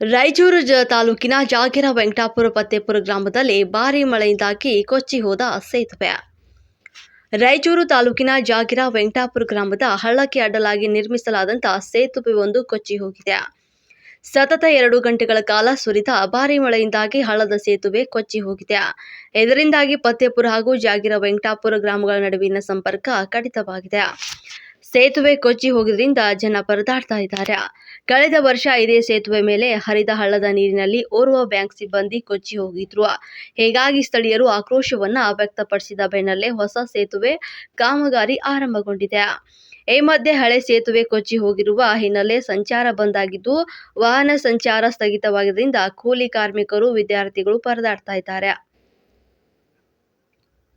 ರಾಯಚೂರು ಜ ತಾಲೂಕಿನ ಜಾಗಿರ ವೆಂಕಟಾಪುರ ಪತ್ತೇಪುರ ಗ್ರಾಮದಲ್ಲಿ ಭಾರೀ ಮಳೆಯಿಂದಾಗಿ ಕೊಚ್ಚಿ ಹೋದ ಸೇತುವೆ. ರಾಯಚೂರು ತಾಲೂಕಿನ ಜಾಗಿರ ವೆಂಕಟಾಪುರ ಗ್ರಾಮದ ಹಳ್ಳಕ್ಕೆ ಅಡ್ಡಲಾಗಿ ನಿರ್ಮಿಸಲಾದಂಥ ಸೇತುವೆ ಒಂದು ಕೊಚ್ಚಿ ಹೋಗಿದೆ. ಸತತ ಎರಡು ಗಂಟೆಗಳ ಕಾಲ ಸುರಿದ ಭಾರೀ ಮಳೆಯಿಂದಾಗಿ ಹಳ್ಳದ ಸೇತುವೆ ಕೊಚ್ಚಿ ಹೋಗಿದೆ. ಇದರಿಂದಾಗಿ ಪತ್ತೇಪುರ ಹಾಗೂ ಜಾಗಿರ ವೆಂಕಟಾಪುರ ಗ್ರಾಮಗಳ ನಡುವಿನ ಸಂಪರ್ಕ ಕಡಿತವಾಗಿದೆ. ಸೇತುವೆ ಕೊಚ್ಚಿ ಹೋಗಿದ್ದರಿಂದ ಜನ ಪರದಾಡ್ತಾ ಇದ್ದಾರೆ. ಕಳೆದ ವರ್ಷ ಇದೇ ಸೇತುವೆ ಮೇಲೆ ಹರಿದ ಹಳ್ಳದ ನೀರಿನಲ್ಲಿ ಓರ್ವ ಬ್ಯಾಂಕ್ ಸಿಬ್ಬಂದಿ ಕೊಚ್ಚಿ ಹೋಗಿದ್ರು. ಹೀಗಾಗಿ ಸ್ಥಳೀಯರು ಆಕ್ರೋಶವನ್ನ ವ್ಯಕ್ತಪಡಿಸಿದ ಬೆನ್ನಲ್ಲೇ ಹೊಸ ಸೇತುವೆ ಕಾಮಗಾರಿ ಆರಂಭಗೊಂಡಿದೆ. ಈ ಮಧ್ಯೆ ಹಳೆ ಸೇತುವೆ ಕೊಚ್ಚಿ ಹೋಗಿರುವ ಹಿನ್ನೆಲೆ ಸಂಚಾರ ಬಂದಾಗಿದ್ದು ವಾಹನ ಸಂಚಾರ ಸ್ಥಗಿತವಾಗಿದ್ದರಿಂದ ಕೂಲಿ ಕಾರ್ಮಿಕರು, ವಿದ್ಯಾರ್ಥಿಗಳು ಪರದಾಡ್ತಾ ಇದ್ದಾರೆ.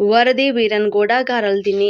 ವರದಿ ವೀರನ್ಗೌಡ, ಗಾರಲ್ದಿನಿ.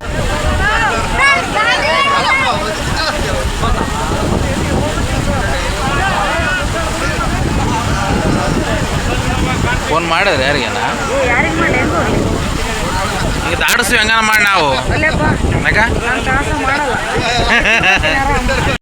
ಫೋನ್ ಮಾಡಿದ್ರೆ ಯಾರಿಗೇನ? ಹಿಂಗೆ ದಾಡಿಸ್ವಿ ಹಂಗಾನ ಮಾಡಿ ನಾವು. ಯಾಕ